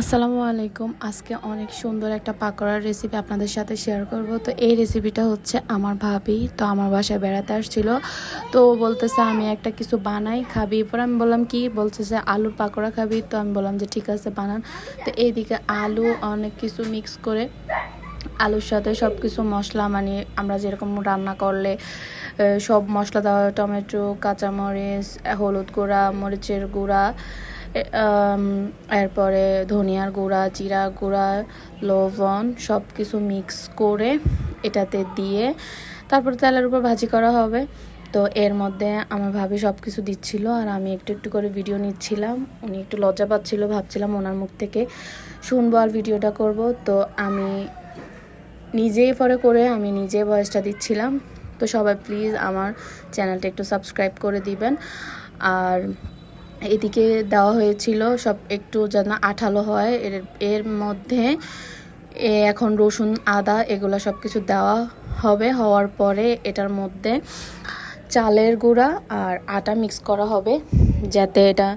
আসসালামু আলাইকুম। আজকে অনেক সুন্দর একটা পাকোড়ার রেসিপি আপনাদের সাথে শেয়ার করব। তো এই রেসিপিটা হচ্ছে আমার ভাবি। তো আমার বাসায় বেড়াতে আসছিল। তো বলতেছে, আমি একটা কিছু বানাই, খাবি। পরে আমি বললাম, কি? বলতেছে আলুর পাকোড়া খাবি? তো আমি বললাম যে, ঠিক আছে, বানান। তো এইদিকে আলু অনেক কিছু মিক্স করে, আলুর সাথে সব কিছু মশলা মানে আমরা যেরকম রান্না করলে সব মশলা দেওয়া টমেটো, কাঁচামরিচ, হলুদ গুঁড়া, মরিচের গুঁড়া এরপরে ধনিয়ার গুঁড়া, জিরা গুঁড়া, লবণ সব কিছু মিক্স করে এটাতে দিয়ে তারপর তেলের উপর ভাজি করা হবে। তো এর মধ্যে আমার ভাবি সব কিছু দিচ্ছিল আর আমি একটু একটু করে ভিডিও নিচ্ছিলাম। উনি একটু লজ্জা পাচ্ছিল, ভাবছিলাম ওনার মুখ থেকে শুনব আর ভিডিওটা করব। তো আমি নিজেই পরে করে আমি নিজে ভয়েসটা দিচ্ছিলাম। তো সবাই প্লিজ আমার চ্যানেলটা একটু সাবস্ক্রাইব করে দিবেন। আর এদিকে দেওয়া হয়েছিল সব একটু যেন আঠালো হয়। এর এর মধ্যে এখন রসুন, আদা এগুলো সব কিছু দেওয়া হবে। হওয়ার পরে এটার মধ্যে চালের গুঁড়া আর আটা মিক্স করা হবে যাতে এটা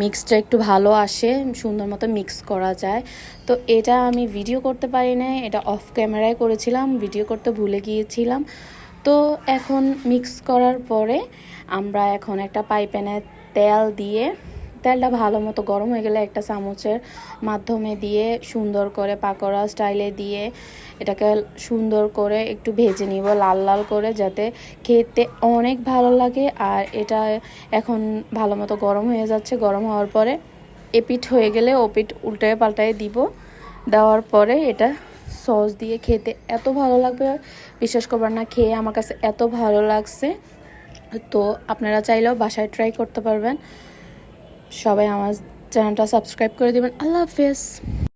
মিক্সটা একটু ভালো আসে, সুন্দর মতো মিক্স করা যায়। তো এটা আমি ভিডিও করতে পারি নাই, এটা অফ ক্যামেরায় করেছিলাম ভিডিও করতে ভুলে গিয়েছিলাম। তো এখন মিক্স করার পরে আমরা এখন একটা পাইপ্যানে তেল দিয়ে, তেলটা ভালো মতো গরম হয়ে গেলে একটা চামচের মাধ্যমে দিয়ে সুন্দর করে পাকোড়া স্টাইলে দিয়ে এটাকে সুন্দর করে একটু ভেজে নিব লাল লাল করে যাতে খেতে অনেক ভালো লাগে। আর এটা এখন ভালো মতো গরম হয়ে যাচ্ছে। গরম হওয়ার পরে এপিঠ হয়ে গেলে ওপিঠ উল্টায় পাল্টায় দিব। দেওয়ার পরে এটা সস দিয়ে খেতে এত ভালো লাগবে। বিশ্বাস করবার না, খেয়ে আমার কাছে এত ভালো লাগছে। তো আপনারা চাইলেও বাসায় ট্রাই করতে পারবেন। সবাই আমার চ্যানেলটা সাবস্ক্রাইব করে দেবেন। আল্লাহ হাফেজ।